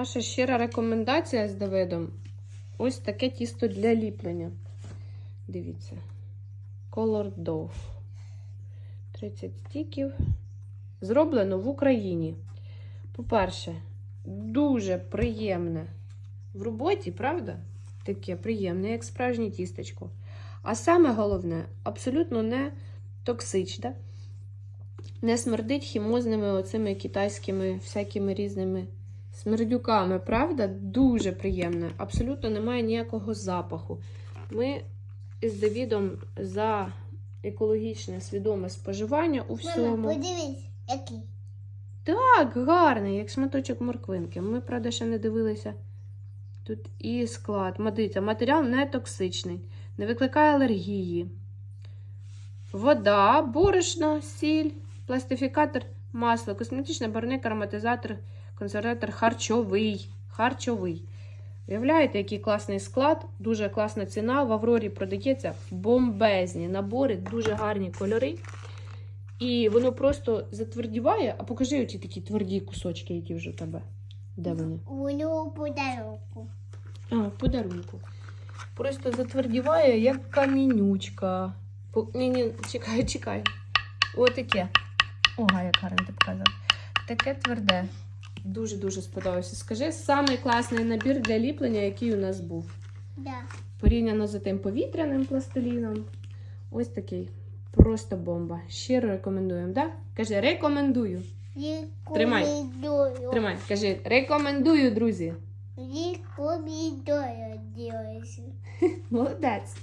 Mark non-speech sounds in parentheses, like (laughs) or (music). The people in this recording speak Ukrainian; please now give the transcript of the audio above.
Наша щира рекомендація з Давидом. Ось таке тісто для ліплення. Дивіться. Color Dove. 30 стіків. Зроблено в Україні. По-перше, дуже приємне в роботі, правда? Таке приємне, як справжнє тістечко. А саме головне, абсолютно не токсичне, не смердить хімозними оцими китайськими всякими різними смердюками, правда? Дуже приємне. Абсолютно немає ніякого запаху. Ми з Давідом за екологічне свідоме споживання у всьому. Мама, подивись, який. Так, гарний, як шматочок морквинки. Ми, правда, ще не дивилися. Тут і склад. Дивіться, матеріал не токсичний, не викликає алергії. Вода, борошно, сіль, пластифікатор, масло, косметичний барник, ароматизатор, консерватор харчовий. Харчовий. Уявляєте, який класний склад, дуже класна ціна. В Аврорі продається бомбезні набори, дуже гарні кольори. І воно просто затвердіває, а покажи оті такі тверді кусочки, які вже у тебе. Де вони? Воно подарунку. А, в подарунку. Просто затвердіває, як камінючка. Ні, ні, чекай, чекай. Отаке. Ога, як гарно ти показав. Таке тверде. Дуже-дуже сподобався. Скажи, самий класний набір для ліплення, який у нас був. Да. Порівняно з тим повітряним пластиліном. Ось такий. Просто бомба. Щиро рекомендуємо, так? Да? Кажи, рекомендую. Тримай. Рекомендую. Тримай, кажи, рекомендую, друзі. Рекомендую, дівчинки. (laughs) Молодець.